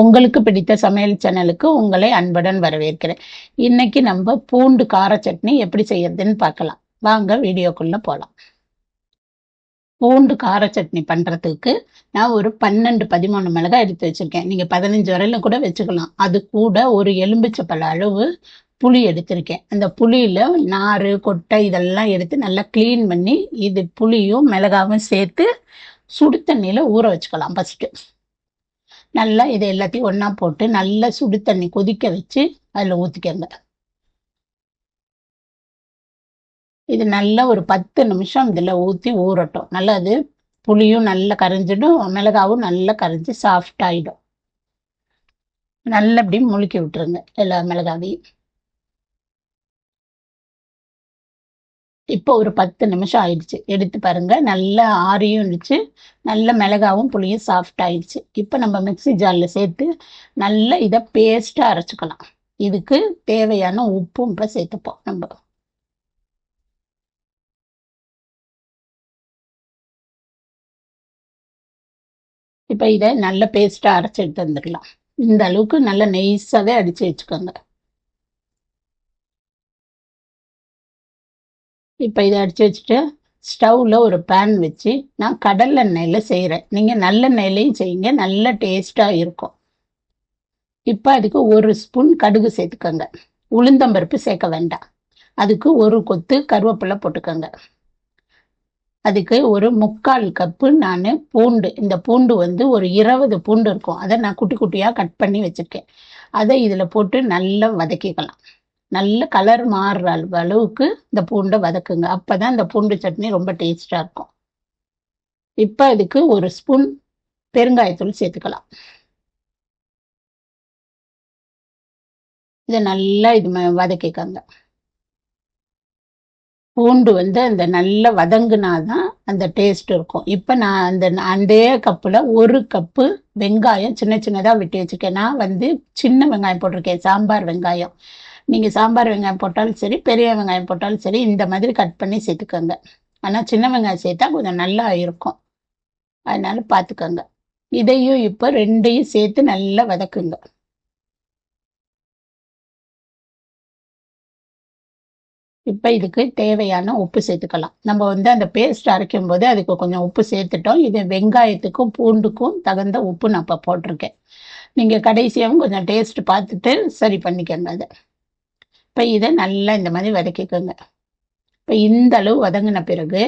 உங்களுக்கு பிடித்த சமையல் சேனலுக்கு உங்களை அன்புடன் வரவேற்கிறேன். இன்னைக்கு நம்ம பூண்டு கார சட்னி எப்படி செய்யறதுன்னு பார்க்கலாம். வாங்க வீடியோக்குள்ள போகலாம் பூண்டு கார சட்னி பண்றதுக்கு நான் ஒரு பன்னெண்டு பதிமூணு மிளகாய் எடுத்து வச்சிருக்கேன். நீங்க பதினஞ்சு வரையில கூட வச்சுக்கலாம். அது கூட ஒரு எலும்பிச்சப்பழ அளவு புளி எடுத்திருக்கேன். அந்த புளியில் நாறு கொட்டை இதெல்லாம் எடுத்து நல்லா க்ளீன் பண்ணி இது புளியும் மிளகாவும் சேர்த்து சுடு தண்ணியில் ஊற வச்சுக்கலாம் ஃபஸ்ட்டு நல்லா இதை எல்லாத்தையும் ஒன்றா போட்டு நல்லா சுடு தண்ணி கொதிக்க வச்சு அதில் ஊற்றிக்கங்க இது நல்லா ஒரு பத்து நிமிஷம் இதில் ஊற்றி ஊறட்டும். நல்லா அது புளியும் நல்லா கரைஞ்சிடும் மிளகாவும் நல்லா கரைஞ்சி சாஃப்ட் ஆகிடும் நல்லா அப்படி முழுக்கி விட்டுருங்க எல்லா மிளகாவையும். இப்போ ஒரு பத்து நிமிஷம் ஆயிடுச்சு. எடுத்து பாருங்க. நல்லா ஆறியும் இருந்துச்சு நல்ல மிளகாவும் புளியும் சாஃப்ட் ஆயிடுச்சு. இப்போ நம்ம மிக்சி ஜாரில் சேர்த்து நல்லா இதை பேஸ்ட்டாக அரைச்சிக்கலாம். இதுக்கு தேவையான உப்பும் இப்போ சேர்த்துப்போம் நம்ம. இப்போ இதை நல்ல பேஸ்ட்டாக அரைச்சி எடுத்து வந்துடலாம். இந்த அளவுக்கு நல்லா நெய்ஸாகவே அடித்து வச்சுக்கோங்க. இப்போ இதை அடித்து வச்சுட்டு ஸ்டவ்வில் ஒரு பேன் வச்சு நான் கடல் எண்ணெயில் செய்கிறேன் நீங்கள் நல்லெண்ணெயிலையும் செய்யுங்க. நல்ல டேஸ்ட்டாக இருக்கும். இப்போ அதுக்கு ஒரு ஸ்பூன் கடுகு சேர்த்துக்கோங்க. உளுந்தம்பருப்பு சேர்க்க வேண்டாம். அதுக்கு ஒரு கொத்து கருவேப்பிலை போட்டுக்கோங்க. அதுக்கு ஒரு முக்கால் கப்பு நான் பூண்டு. இந்த பூண்டு வந்து ஒரு இருபது பூண்டு இருக்கும். அதை நான் குட்டி குட்டியாக கட் பண்ணி வச்சுருக்கேன். அதை இதில் போட்டு நல்லா வதக்கிக்கலாம். நல்ல கலர் மாறுற அளவுக்கு இந்த பூண்டை வதக்குங்க. அப்போதான் இந்த பூண்டு சட்னி ரொம்ப டேஸ்டா இருக்கும். இப்போ இதுக்கு ஒரு ஸ்பூன் பெருங்காயத்தூள் சேர்த்துக்கலாம். இதை நல்லா இது வதக்கிக்கங்க. பூண்டு வந்து அந்த நல்லா வதங்குனாதான் அந்த டேஸ்ட் இருக்கும். இப்போ நான் அந்த அதே கப்பில் ஒரு கப்பு வெங்காயம் சின்ன சின்னதாக வெட்டி வச்சுருக்கேன். நான் வந்து சின்ன வெங்காயம் போட்டிருக்கேன். சாம்பார் வெங்காயம். நீங்கள் சாம்பார் வெங்காயம் போட்டாலும் சரி பெரிய வெங்காயம் போட்டாலும் சரி இந்த மாதிரி கட் பண்ணி சேர்த்துக்கோங்க. ஆனால் சின்ன வெங்காயம் சேர்த்தா கொஞ்சம் நல்லா இருக்கும். அதனால பார்த்துக்கோங்க இதையும் இப்போ ரெண்டையும் சேர்த்து நல்லா வதக்குங்க. இப்போ இதுக்கு தேவையான உப்பு சேர்த்துக்கலாம். நம்ம வந்து அந்த பேஸ்ட் அரைக்கும் போது அதுக்கு கொஞ்சம் உப்பு சேர்த்துட்டோம். இது வெங்காயத்துக்கும் பூண்டுக்கும் தகுந்த உப்பு நான் இப்போ போட்டிருக்கேன். நீங்கள் கடைசியாகவும் கொஞ்சம் டேஸ்ட் பார்த்துட்டு சரி பண்ணிக்கங்க அதை. இப்போ இதை நல்லா இந்த மாதிரி வதக்கிக்கோங்க. இப்போ இந்த அளவு வதங்கின பிறகு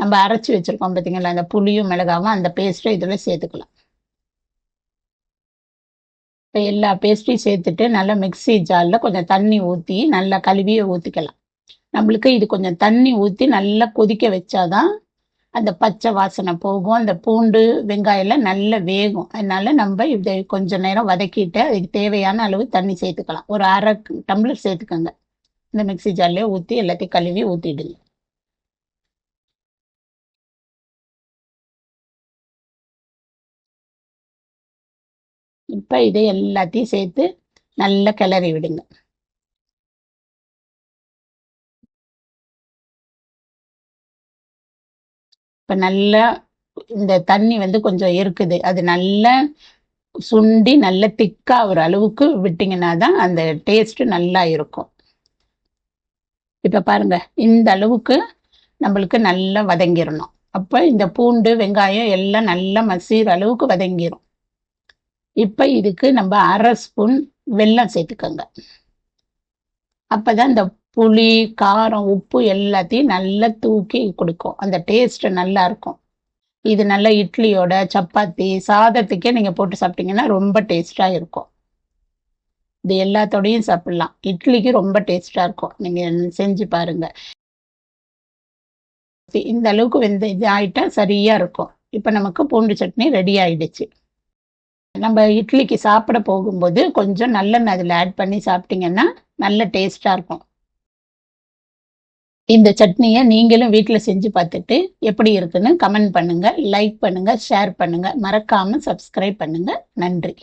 நம்ம அரைச்சி வச்சுருக்கோம் பார்த்தீங்களா அந்த புளியும் மிளகாவும் அந்த பேஸ்ட்டை இதில் சேர்த்துக்கலாம். இப்போ எல்லா பேஸ்ட்டையும் சேர்த்துட்டு நல்லா மிக்சி ஜாரில் கொஞ்சம் தண்ணி ஊற்றி நல்லா கழுவியை ஊற்றிக்கலாம் நம்மளுக்கு இது கொஞ்சம் தண்ணி ஊற்றி நல்லா கொதிக்க வச்சாதான் அந்த பச்சை வாசனை போகும். அந்த பூண்டு வெங்காயம்லாம் நல்லா வேகும். அதனால நம்ம இதை கொஞ்ச நேரம் வதக்கிட்டு அதுக்கு தேவையான அளவு தண்ணி சேர்த்துக்கலாம். ஒரு அரை டம்ளர் சேர்த்துக்கோங்க. இந்த மிக்சி ஜார்லேயே ஊற்றி எல்லாத்தையும் கழுவி ஊற்றிடுங்க இப்போ இதை எல்லாத்தையும் சேர்த்து நல்லா கிளறி விடுங்க. இப்போ நல்லா இந்த தண்ணி வந்து கொஞ்சம் இருக்குது. அது நல்லா சுண்டி நல்ல திக்காகிற அளவுக்கு விட்டிங்கன்னா தான் அந்த டேஸ்ட்டு நல்லா இருக்கும். இப்போ பாருங்க இந்த அளவுக்கு நம்மளுக்கு நல்லா வதங்கிடணும் அப்போ இந்த பூண்டு வெங்காயம் எல்லாம் நல்லா மசீர் அளவுக்கு வதங்கிடும் இப்போ இதுக்கு நம்ம அரை ஸ்பூன் வெல்லம் சேர்த்துக்கோங்க. அப்போதான் இந்த புளி காரம் உப்பு எல்லாத்தையும் நல்லா தூக்கி கொடுக்கும். அந்த டேஸ்ட் நல்லா இருக்கும். இது நல்லா இட்லியோட சப்பாத்தி சாதத்துக்கே நீங்கள் போட்டு சாப்பிட்டீங்கன்னா ரொம்ப டேஸ்டாக இருக்கும். இது எல்லாத்தோடையும் சாப்பிடலாம். இட்லிக்கு ரொம்ப டேஸ்டாக இருக்கும். நீங்கள் செஞ்சு பாருங்க. இந்த அளவுக்கு வெந்த இது ஆயிட்டா சரியாக இருக்கும். இப்போ நமக்கு பூண்டு சட்னி ரெடி ஆயிடுச்சு. நம்ம இட்லிக்கு சாப்பிட போகும்போது கொஞ்சம் நல்லெண்ணெய் அதில் ஆட் பண்ணி சாப்பிட்டிங்கன்னா நல்ல டேஸ்ட்டாக இருக்கும். இந்த சட்னியை நீங்களும் வீட்டில் செஞ்சு பார்த்துட்டு எப்படி இருக்குன்னு கமெண்ட் பண்ணுங்கள் லைக் பண்ணுங்கள் ஷேர் பண்ணுங்கள் மறக்காமல் சப்ஸ்கிரைப் பண்ணுங்கள் நன்றி.